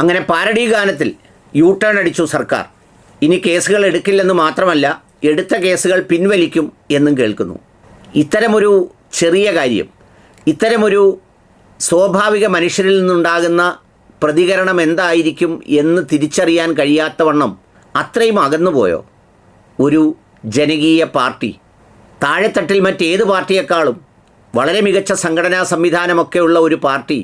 അങ്ങനെ parody ഗാനത്തിൽ U turn അടിച്ചു സർക്കാർ. ഇനി കേസുകൾ എടുക്കില്ലെന്ന് മാത്രമല്ല എടുത്ത കേസുകൾ പിൻവലിക്കും എന്നും കേൾക്കുന്നു. ഇത്തരമൊരു ചെറിയ കാര്യം ഇത്തരമൊരു സ്വാഭാവിക മനുഷ്യരിൽ നിന്നുണ്ടാകുന്ന പ്രതികരണം എന്തായിരിക്കും എന്ന് തിരിച്ചറിയാൻ കഴിയാത്തവണ്ണം അത്രയും അകന്നുപോയോ? ഒരു ജനകീയ പാർട്ടി താഴെത്തട്ടിൽ മറ്റേത് പാർട്ടിയേക്കാളും വളരെ മികച്ച സംഘടനാ സംവിധാനമൊക്കെയുള്ള ഒരു പാർട്ടി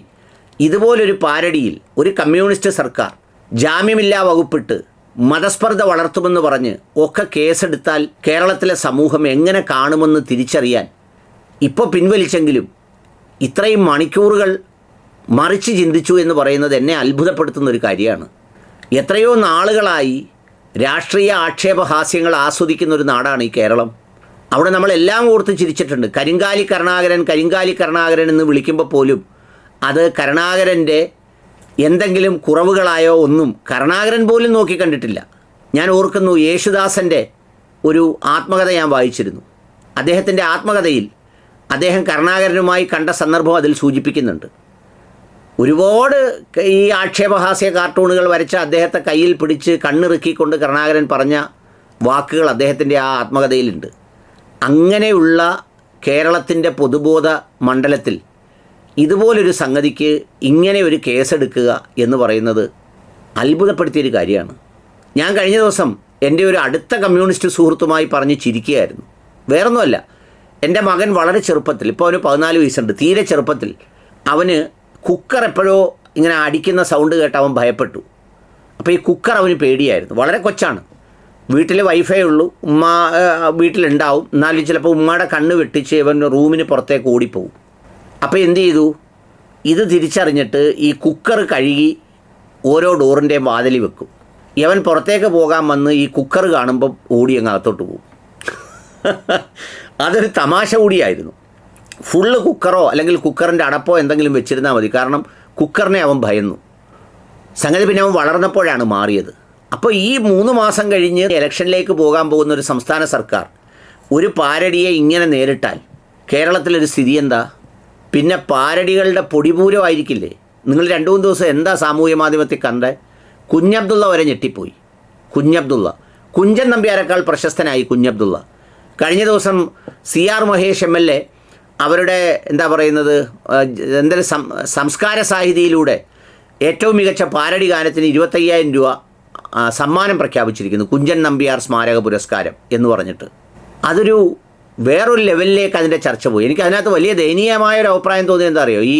ഇതുപോലൊരു പാരടിയിൽ ഒരു കമ്മ്യൂണിസ്റ്റ് സർക്കാർ ജാമ്യമില്ലാ വകുപ്പിട്ട് മതസ്പർദ്ധ വളർത്തുമെന്ന് പറഞ്ഞ് ഒക്കെ കേസെടുത്താൽ കേരളത്തിലെ സമൂഹം എങ്ങനെ കാണുമെന്ന് തിരിച്ചറിയാൻ ഇപ്പോൾ പിൻവലിച്ചെങ്കിലും ഇത്രയും മണിക്കൂറുകൾ മറിച്ച് ചിന്തിച്ചു എന്ന് പറയുന്നത് എന്നെ അത്ഭുതപ്പെടുത്തുന്ന ഒരു കാര്യമാണ്. എത്രയോ നാളുകളായി രാഷ്ട്രീയ ആക്ഷേപഹാസ്യങ്ങൾ ആസ്വദിക്കുന്ന ഒരു നാടാണ് ഈ കേരളം. അവിടെ നമ്മളെല്ലാം ഓർത്ത് ചിരിച്ചിട്ടുണ്ട്. കരിങ്കാലി കരുണാകരൻ കരിങ്കാലി കരുണാകരൻ എന്ന് വിളിക്കുമ്പോൾ പോലും അത് കരുണാകരന്റെ എന്തെങ്കിലും കുറവുകളായോ ഒന്നും കരുണാകരൻ പോലും നോക്കി കണ്ടിട്ടില്ല ഞാൻ ഓർക്കുന്നു യേശുദാസന്റെ ഒരു ആത്മകഥ ഞാൻ വായിച്ചിരുന്നു. അദ്ദേഹത്തിന്റെ ആത്മകഥയിൽ അദ്ദേഹം കരുണാകരനുമായി കണ്ട സന്ദർഭം അതിൽ സൂചിപ്പിക്കുന്നുണ്ട്. ഒരുപാട് ഈ ആക്ഷേപഹാസ്യ കാർട്ടൂണുകൾ വരച്ച അദ്ദേഹത്തെ കയ്യിൽ പിടിച്ച് കണ്ണിറുക്കിക്കൊണ്ട് കരുണാകരൻ പറഞ്ഞ വാക്കുകൾ അദ്ദേഹത്തിന്റെ ആ ആത്മകഥയിലുണ്ട്. അങ്ങനെയുള്ള കേരളത്തിന്റെ പൊതുബോധ മണ്ഡലത്തിൽ ഇതുപോലൊരു സംഗതിക്ക് ഇങ്ങനെ ഒരു കേസെടുക്കുക എന്ന് പറയുന്നത് അത്ഭുതപ്പെടുത്തിയൊരു കാര്യമാണ്. ഞാൻ കഴിഞ്ഞ ദിവസം എന്റെ ഒരു അടുത്ത കമ്മ്യൂണിസ്റ്റ് സുഹൃത്തുമായി പറഞ്ഞ് ചിരിക്കുകയായിരുന്നു. വേറൊന്നുമല്ല എന്റെ മകൻ വളരെ ചെറുപ്പത്തിൽ ഇപ്പോൾ അവന് പതിനാല് വയസ്സുണ്ട് തീരെ ചെറുപ്പത്തിൽ അവന് കുക്കർ എപ്പോഴോ ഇങ്ങനെ അടിക്കുന്ന സൗണ്ട് കേട്ട് അവൻ ഭയപ്പെട്ടു. അപ്പോൾ ഈ കുക്കർ അവന് പേടിയായിരുന്നു. വളരെ കൊച്ചാണ്. വീട്ടിൽ വൈഫൈ ഉള്ളൂ ഉമ്മ വീട്ടിലുണ്ടാവും. എന്നാലും ചിലപ്പോൾ ഉമ്മയുടെ കണ്ണ് വെട്ടിച്ച് ഇവൻ റൂമിന് പുറത്തേക്ക് ഓടിപ്പോവും. അപ്പോൾ എന്ത് ചെയ്തു? ഇത് തിരിച്ചറിഞ്ഞിട്ട് ഈ കുക്കർ കഴുകി ഓരോ ഡോറിന്റെയും വാതിൽ വെക്കും. ഇവൻ പുറത്തേക്ക് പോകാൻ വന്ന് ഈ കുക്കർ കാണുമ്പോൾ ഓടി അങ്ങ് അകത്തോട്ട് പോകും. അതൊരു തമാശ കൂടിയായിരുന്നു. ഫുള്ള് കുക്കറോ അല്ലെങ്കിൽ കുക്കറിന്റെ അടപ്പോ എന്തെങ്കിലും വെച്ചിരുന്നാൽ മതി. കാരണം കുക്കറിനെ അവൻ ഭയന്നു. സംഗതി പിന്നെ അവൻ വളർന്നപ്പോഴാണ് മാറിയത്. അപ്പോൾ ഈ മൂന്ന് മാസം കഴിഞ്ഞ് ഇലക്ഷനിലേക്ക് പോകാൻ പോകുന്ന ഒരു സംസ്ഥാന സർക്കാർ ഒരു പാരടിയെ ഇങ്ങനെ നേരിട്ടാൽ കേരളത്തിലൊരു സ്ഥിതി എന്താ? പിന്നെ പാരടികളുടെ പൊടിപൂരമായിരിക്കില്ലേ? നിങ്ങൾ രണ്ടു മൂന്ന് ദിവസം എന്താ സാമൂഹ്യ മാധ്യമത്തിൽ കണ്ടേ? കുഞ്ഞബ്ദുള്ള വരെ ഞെട്ടിപ്പോയി. കുഞ്ഞബ്ദുള്ള. കുഞ്ചൻ നമ്പ്യാരെക്കാൾ പ്രശസ്തനായി കുഞ്ഞബ്ദുള്ള. കഴിഞ്ഞ ദിവസം C R Mahesh M L A അവരുടെ എന്താ പറയുന്നത് എന്തൊരു സംസ്കാര സാഹിതിയിലൂടെ ഏറ്റവും മികച്ച പാരടി ഗാനത്തിന് ഇരുപത്തയ്യായിരം രൂപ സമ്മാനം പ്രഖ്യാപിച്ചിരിക്കുന്നു കുഞ്ചൻ നമ്പ്യാർ സ്മാരക പുരസ്കാരം എന്ന് പറഞ്ഞിട്ട്. അതൊരു വേറൊരു ലെവലിലേക്ക് അതിന്റെ ചർച്ച പോയി. എനിക്ക് അതിനകത്ത് വലിയ ദയനീയമായ ഒരു അഭിപ്രായം തോന്നി എന്താ അറിയോ ഈ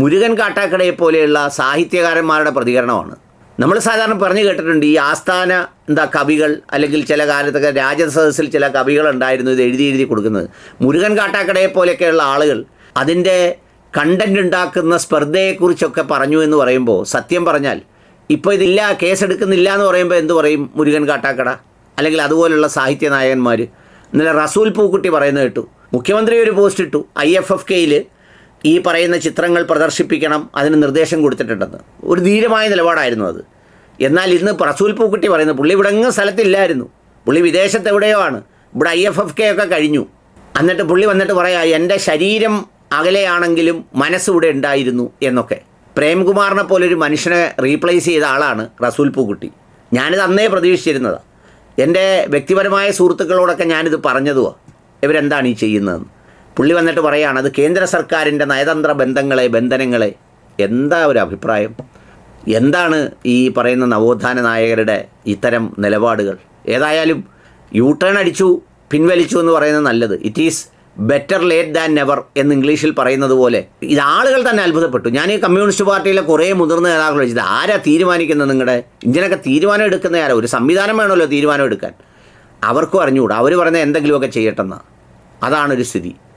മുരുകൻ കാട്ടാക്കടയെ പോലെയുള്ള സാഹിത്യകാരന്മാരുടെ പ്രതികരണമാണ്. നമ്മൾ സാധാരണ പറഞ്ഞു കേട്ടിട്ടുണ്ട് ഈ ആസ്ഥാന എന്താ കവികൾ അല്ലെങ്കിൽ ചില കാലത്തൊക്കെ രാജസദസ്സിൽ ചില കവികൾ ഉണ്ടായിരുന്നു ഇത് എഴുതി എഴുതി കൊടുക്കുന്നത്. മുരുകൻ കാട്ടാക്കടയെ പോലെയൊക്കെയുള്ള ആളുകൾ അതിന്റെ കണ്ടന്റ് ഉണ്ടാക്കുന്ന സ്പർദ്ധയെക്കുറിച്ചൊക്കെ പറഞ്ഞു എന്ന് പറയുമ്പോൾ സത്യം പറഞ്ഞാൽ ഇപ്പോൾ ഇതില്ല കേസെടുക്കുന്നില്ല എന്ന് പറയുമ്പോൾ എന്ത് പറയും മുരുകൻ കാട്ടാക്കട? അല്ലെങ്കിൽ അതുപോലുള്ള സാഹിത്യ നായകന്മാർ ഇന്നലെ റസൂൽ പൂക്കുട്ടി പറയുന്നത് കേട്ടു. മുഖ്യമന്ത്രി ഒരു പോസ്റ്റ് ഇട്ടു. ഐ എഫ് എഫ് കെയിൽ ഈ പറയുന്ന ചിത്രങ്ങൾ പ്രദർശിപ്പിക്കണം അതിന് നിർദ്ദേശം കൊടുത്തിട്ടുണ്ടെന്ന്. ഒരു ധീരമായ നിലപാടായിരുന്നു അത്. എന്നാൽ ഇന്ന് റസൂൽ പൂക്കുട്ടി പറയുന്നത് പുള്ളി ഇവിടെ എങ്ങും സ്ഥലത്തില്ലായിരുന്നു. പുള്ളി വിദേശത്ത് എവിടെയോ ആണ്. ഇവിടെ ഐ എഫ് എഫ് കെ ഒക്കെ കഴിഞ്ഞു. എന്നിട്ട് പുള്ളി വന്നിട്ട് പറയാ എന്റെ ശരീരം അകലെയാണെങ്കിലും മനസ്സിവിടെ ഉണ്ടായിരുന്നു എന്നൊക്കെ. പ്രേംകുമാറിനെ പോലൊരു മനുഷ്യനെ റീപ്ലേസ് ചെയ്ത ആളാണ് റസൂൽ പൂക്കുട്ടി. ഞാനിത് അന്നേ പ്രതീക്ഷിച്ചിരുന്നതാണ് എന്റെ വ്യക്തിപരമായ സുഹൃത്തുക്കളോടൊക്കെ ഞാനിത് പറഞ്ഞതുവാ. ഇവരെന്താണ് ഈ ചെയ്യുന്നതെന്ന്. പുള്ളി വന്നിട്ട് പറയുകയാണ് അത് കേന്ദ്ര സർക്കാരിന്റെ നയതന്ത്ര ബന്ധങ്ങളെ ബന്ധനങ്ങളെ. എന്താ ഒരു അഭിപ്രായം? എന്താണ് ഈ പറയുന്ന നവോത്ഥാന നായകരുടെ ഇത്തരം നിലപാടുകൾ? ഏതായാലും യൂ ടേൺ അടിച്ചു പിൻവലിച്ചു എന്ന് പറയുന്നത് നല്ലത്. It is better late than never എന്ന് ഇംഗ്ലീഷിൽ പറയുന്നത് പോലെ ഇത് ആളുകൾ തന്നെ അത്ഭുതപ്പെട്ടു. ഞാൻ ഈ കമ്മ്യൂണിസ്റ്റ് പാർട്ടിയിലെ കുറേ മുതിർന്ന നേതാക്കൾ വെച്ചത് ആരാ തീരുമാനിക്കുന്നത് നിങ്ങളുടെ ഇങ്ങനെയൊക്കെ തീരുമാനം എടുക്കുന്ന ആരാ? ഒരു സംവിധാനം വേണമല്ലോ തീരുമാനം എടുക്കാൻ. അവർക്കും അറിഞ്ഞുകൂടാ. അവർ പറയുന്നത് എന്തെങ്കിലുമൊക്കെ ചെയ്യട്ടെന്ന്. അതാണൊരു സ്ഥിതി.